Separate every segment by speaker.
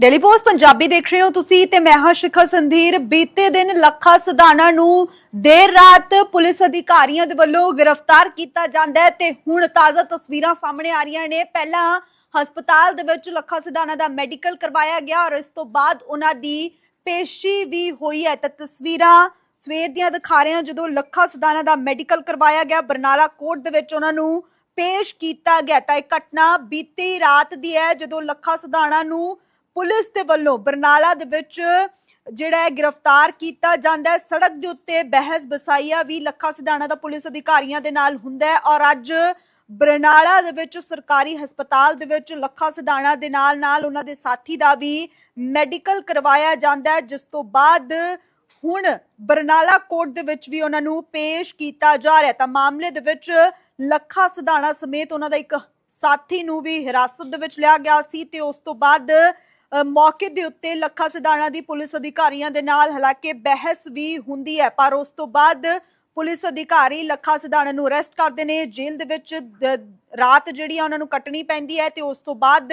Speaker 1: Daily post Punjabi ਦੇਖ ਰਹੇ ਹੋ ਤੁਸੀਂ ਤੇ ਮੈਂ ਹਾਂ ਸ਼ਿਖਾ ਸੰਧੀਰ। ਬੀਤੇ ਦਿਨ ਲੱਖਾ ਸਦਾਨਾ ਨੂੰ ਦੇਰ ਰਾਤ ਪੁਲਿਸ ਅਧਿਕਾਰੀਆਂ ਦੇ ਵੱਲੋਂ ਗ੍ਰਿਫਤਾਰ ਕੀਤਾ ਜਾਂਦਾ ਹੈ ਤੇ ਹੁਣ ਤਾਜ਼ਾ ਤਸਵੀਰਾਂ ਸਾਹਮਣੇ ਆ ਰਹੀਆਂ ਨੇ। ਪਹਿਲਾਂ ਹਸਪਤਾਲ ਦੇ ਵਿੱਚ ਲੱਖਾ ਸਦਾਨਾ ਦਾ ਮੈਡੀਕਲ ਕਰਵਾਇਆ ਗਿਆ ਔਰ ਇਸ ਤੋਂ ਬਾਅਦ ਉਹਨਾਂ ਦੀ ਪੇਸ਼ੀ ਵੀ ਹੋਈ ਹੈ। ਤਾਂ ਤਸਵੀਰਾਂ ਸਵੇਰ ਦੀਆਂ ਦਿਖਾ ਰਹੇ ਹਾਂ ਜਦੋਂ ਲੱਖਾ ਸਦਾਨਾ ਦਾ ਮੈਡੀਕਲ ਕਰਵਾਇਆ ਗਿਆ। ਬਰਨਾਲਾ ਕੋਰਟ ਦੇ ਵਿੱਚ ਉਹਨਾਂ ਨੂੰ ਪੇਸ਼ ਕੀਤਾ ਗਿਆ। ਤਾਂ ਇਹ ਘਟਨਾ ਬੀਤੀ ਰਾਤ ਦੀ ਹੈ ਜਦੋਂ ਲੱਖਾ ਸਦਾਨਾ ਨੂੰ ਪੁਲਿਸ ਦੇ ਵੱਲੋਂ ਬਰਨਾਲਾ ਦੇ ਵਿੱਚ ਜਿਹੜਾ ਹੈ ਗ੍ਰਿਫਤਾਰ ਕੀਤਾ ਜਾਂਦਾ ਹੈ। ਸੜਕ ਦੇ ਉੱਤੇ ਬਹਿਸ ਬਸਾਈਆ ਵੀ ਲੱਖਾ ਸਿਧਾਣਾ ਦਾ ਪੁਲਿਸ ਅਧਿਕਾਰੀਆਂ ਦੇ ਨਾਲ ਹੁੰਦਾ ਹੈ ਔਰ ਅੱਜ ਬਰਨਾਲਾ ਦੇ ਵਿੱਚ ਸਰਕਾਰੀ ਹਸਪਤਾਲ ਦੇ ਵਿੱਚ ਲੱਖਾ ਸਿਧਾਣਾ ਦੇ ਨਾਲ ਨਾਲ ਉਹਨਾਂ ਦੇ ਸਾਥੀ ਦਾ ਵੀ ਮੈਡੀਕਲ ਕਰਵਾਇਆ ਜਾਂਦਾ ਹੈ, ਜਿਸ ਤੋਂ ਬਾਅਦ ਹੁਣ ਬਰਨਾਲਾ ਕੋਰਟ ਦੇ ਵਿੱਚ ਵੀ ਉਹਨਾਂ ਨੂੰ ਪੇਸ਼ ਕੀਤਾ ਜਾ ਰਿਹਾ ਤਾਂ ਮਾਮਲੇ ਦੇ ਵਿੱਚ ਲੱਖਾ ਸਿਧਾਣਾ ਸਮੇਤ ਉਹਨਾਂ ਦਾ ਇੱਕ ਸਾਥੀ ਨੂੰ ਵੀ ਹਿਰਾਸਤ ਦੇ ਵਿੱਚ ਲਿਆ ਗਿਆ ਸੀ ਤੇ ਉਸ ਤੋਂ ਬਾਅਦ ਮੌਕੇ ਦੇ ਉੱਤੇ ਲੱਖਾ ਸਿਧਾਣਾ ਦੀ ਪੁਲਿਸ ਅਧਿਕਾਰੀਆਂ ਦੇ ਨਾਲ ਹਾਲਾਂਕਿ ਬਹਿਸ ਵੀ ਹੁੰਦੀ ਹੈ, ਪਰ ਉਸ ਤੋਂ ਬਾਅਦ ਪੁਲਿਸ ਅਧਿਕਾਰੀ ਲੱਖਾ ਸਿਧਾਣਾ ਨੂੰ ਅਰੈਸਟ ਕਰਦੇ ਨੇ। ਜੇਲ੍ਹ ਦੇ ਵਿੱਚ ਰਾਤ ਜਿਹੜੀ ਆ ਉਹਨਾਂ ਨੂੰ ਕੱਟਣੀ ਪੈਂਦੀ ਹੈ ਤੇ ਉਸ ਤੋਂ ਬਾਅਦ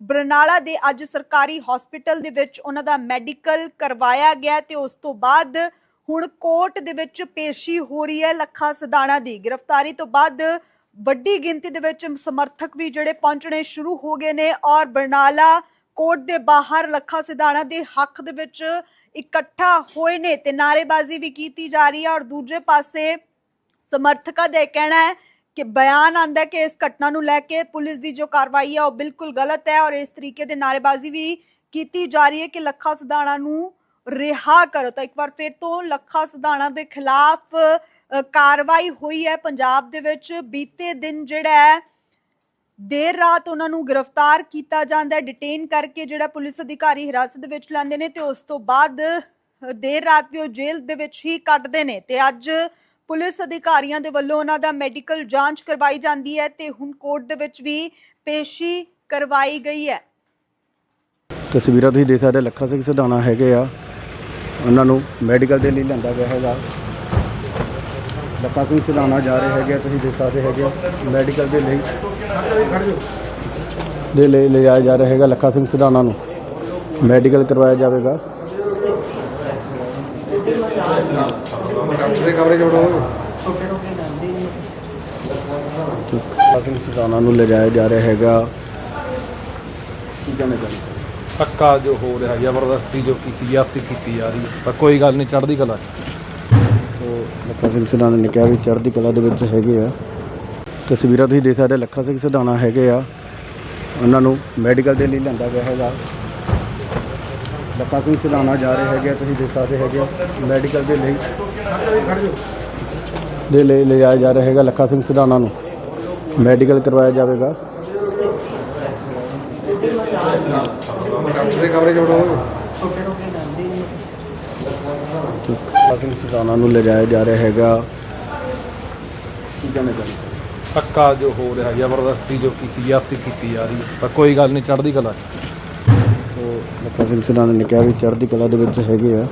Speaker 1: ਬਰਨਾਲਾ ਦੇ ਅੱਜ ਸਰਕਾਰੀ ਹਸਪੀਟਲ ਦੇ ਵਿੱਚ ਉਹਨਾਂ ਦਾ ਮੈਡੀਕਲ ਕਰਵਾਇਆ ਗਿਆ ਤੇ ਉਸ ਤੋਂ ਬਾਅਦ ਹੁਣ ਕੋਰਟ ਦੇ ਵਿੱਚ ਪੇਸ਼ੀ ਹੋ ਰਹੀ ਹੈ ਲੱਖਾ ਸਿਧਾਣਾ ਦੀ। ਗ੍ਰਿਫਤਾਰੀ ਤੋਂ ਬਾਅਦ ਵੱਡੀ ਗਿਣਤੀ ਦੇ ਵਿੱਚ ਸਮਰਥਕ ਵੀ ਜਿਹੜੇ ਪਹੁੰਚਣੇ ਸ਼ੁਰੂ ਹੋ ਗਏ ਨੇ ਔਰ ਬਰਨਾਲਾ ਕੋਰਟ ਦੇ ਬਾਹਰ ਲੱਖਾ ਸਿਧਾਣਾ ਦੇ ਹੱਕ ਦੇ ਵਿੱਚ ਇਕੱਠਾ ਹੋਏ ਨੇ ਤੇ ਨਾਰੇਬਾਜ਼ੀ ਵੀ ਕੀਤੀ ਜਾ ਰਹੀ ਹੈ ਔਰ ਦੂਜੇ ਪਾਸੇ ਸਮਰਥਕਾਂ ਦਾ ਇਹ ਕਹਿਣਾ ਹੈ ਕਿ ਬਿਆਨ ਆਂਦਾ ਕਿ ਇਸ ਘਟਨਾ ਨੂੰ ਲੈ ਕੇ ਪੁਲਿਸ ਦੀ ਜੋ ਕਾਰਵਾਈ ਹੈ ਉਹ ਬਿਲਕੁਲ ਗਲਤ ਹੈ ਔਰ ਇਸ ਤਰੀਕੇ ਦੇ ਨਾਰੇਬਾਜ਼ੀ ਵੀ ਕੀਤੀ ਜਾ ਰਹੀ ਹੈ ਕਿ ਲੱਖਾ ਸਿਧਾਣਾ ਨੂੰ ਰਿਹਾ ਕਰੋ। ਤਾਂ ਇੱਕ ਵਾਰ ਫਿਰ ਤੋਂ ਲੱਖਾ ਸਿਧਾਣਾ ਦੇ ਖਿਲਾਫ ਕਾਰਵਾਈ ਹੋਈ ਹੈ। ਪੰਜਾਬ ਦੇ ਵਿੱਚ ਬੀਤੇ ਦਿਨ ਜਿਹੜਾ ਹੈ ਦੇਰ ਰਾਤ ਉਹਨਾਂ ਨੂੰ ਗ੍ਰਿਫਤਾਰ ਕੀਤਾ ਜਾਂਦਾ ਹੈ ਡਿਟੇਨ ਕਰਕੇ ਜਿਹੜਾ ਪੁਲਿਸ ਅਧਿਕਾਰੀ ਹਿਰਾਸਤ ਵਿੱਚ ਲੈਂਦੇ ਨੇ ਤੇ ਉਸ ਤੋਂ ਬਾਅਦ ਦੇਰ ਰਾਤ ਵੀ ਉਹ ਜੇਲ੍ਹ ਦੇ ਵਿੱਚ ਹੀ ਕੱਟਦੇ ਨੇ ਤੇ ਅੱਜ ਪੁਲਿਸ ਅਧਿਕਾਰੀਆਂ ਦੇ ਵੱਲੋਂ ਉਹਨਾਂ ਦਾ ਮੈਡੀਕਲ ਜਾਂਚ ਕਰਵਾਈ ਜਾਂਦੀ ਹੈ ਤੇ ਹੁਣ ਕੋਰਟ ਦੇ ਵਿੱਚ ਵੀ ਪੇਸ਼ੀ ਕਰਵਾਈ ਗਈ ਹੈ।
Speaker 2: ਤਸਵੀਰਾਂ ਤੁਸੀਂ ਦੇਖ ਸਕਦੇ ਲੱਖਾ ਸਿੰਘ ਸਿਧਾਣਾ ਹੈਗੇ ਆ। ਉਹਨਾਂ ਨੂੰ ਮੈਡੀਕਲ ਦੇ ਲਈ ਲਿਆਂਦਾ ਗਿਆ ਹੈਗਾ। ਲੱਖਾ ਸਿੰਘ ਸਿਧਾਣਾ ਜਾ ਰਹੇ ਹੈਗੇ ਆ, ਤੁਸੀਂ ਦੇਖ ਸਕਦੇ ਹੈਗੇ ਆ ਮੈਡੀਕਲ ਦੇ ਲਈ। ਦੇ ਲਈ ਲਿਜਾਇਆ ਜਾ ਰਿਹਾ ਹੈਗਾ ਲੱਖਾ ਸਿੰਘ ਸਿਧਾਣਾ ਨੂੰ। ਮੈਡੀਕਲ ਕਰਵਾਇਆ ਜਾਵੇਗਾ।
Speaker 3: ਦੇ ਕਮਰੇ ਜੋੜੋ
Speaker 2: ਲੱਖਾ ਸਿੰਘ ਸਿਧਾਣਾ ਨੂੰ ਲਿਜਾਇਆ ਜਾ ਰਿਹਾ ਹੈਗਾ। ਕੀ?
Speaker 3: ਧੱਕਾ ਜੋ। ਹੋ ਰਿਹਾ ਜ਼ਬਰਦਸਤੀ ਜੋ ਕੀਤੀ ਜਾਤੀ ਕੀਤੀ ਜਾ ਰਹੀ ਪਰ ਕੋਈ ਗੱਲ ਨਹੀਂ ਚੜ੍ਹਦੀ ਕਲਾ 'ਚ।
Speaker 2: ਲੱਖਾ ਸਿੰਘ ਸਿਧਾਣਾ ਨੇ ਕਿਹਾ ਵੀ ਚੜ੍ਹਦੀ ਕਲਾ ਦੇ ਵਿੱਚ ਹੈਗੇ ਆ। ਤਸਵੀਰਾਂ ਤੁਸੀਂ ਦੇਖ ਸਕਦੇ ਲੱਖਾ ਸਿੰਘ ਸਿਧਾਣਾ ਹੈਗੇ ਆ। ਉਹਨਾਂ ਨੂੰ ਮੈਡੀਕਲ ਦੇ ਲਈ ਲਿਆਂਦਾ ਗਿਆ ਹੈਗਾ। ਲੱਖਾ ਸਿੰਘ ਸਿਧਾਣਾ ਜਾ ਰਹੇ ਹੈਗੇ ਆ, ਤੁਸੀਂ ਦੇਖ ਸਕਦੇ ਹੈਗੇ ਆ ਮੈਡੀਕਲ ਦੇ ਲਈ ਦੇ ਲਈ ਲਿਜਾਇਆ ਜਾ ਰਿਹਾ ਹੈਗਾ ਲੱਖਾ ਸਿੰਘ ਸਿਧਾਣਾ ਨੂੰ। ਮੈਡੀਕਲ ਕਰਵਾਇਆ ਜਾਵੇਗਾ।
Speaker 3: ਦੇ ਕਮਰੇ ਜੋੜੋ
Speaker 2: ਲੱਖਾ ਸਿੰਘ ਸਿਧਾਣਾ ਨੂੰ ਲਿਜਾਇਆ ਜਾ ਰਿਹਾ ਹੈਗਾ। ਕੀ ਕਹਿਣਾ ਚਾਹੁੰਦੇ?
Speaker 3: ਧੱਕਾ ਜੋ ਹੋ ਰਿਹਾ ਜ਼ਬਰਦਸਤੀ ਜੋ ਕੀਤੀ ਜਾਤੀ ਕੀਤੀ ਜਾ ਰਹੀ ਪਰ ਕੋਈ ਗੱਲ ਨਹੀਂ ਚੜ੍ਹਦੀ ਕਲਾ
Speaker 2: ਲੱਖਾ ਸਿੰਘ ਸਿਧਾਣਾ ਨੇ ਕਿਹਾ ਵੀ ਚੜ੍ਹਦੀ ਕਲਾ ਦੇ ਵਿੱਚ ਹੈਗੇ ਆ।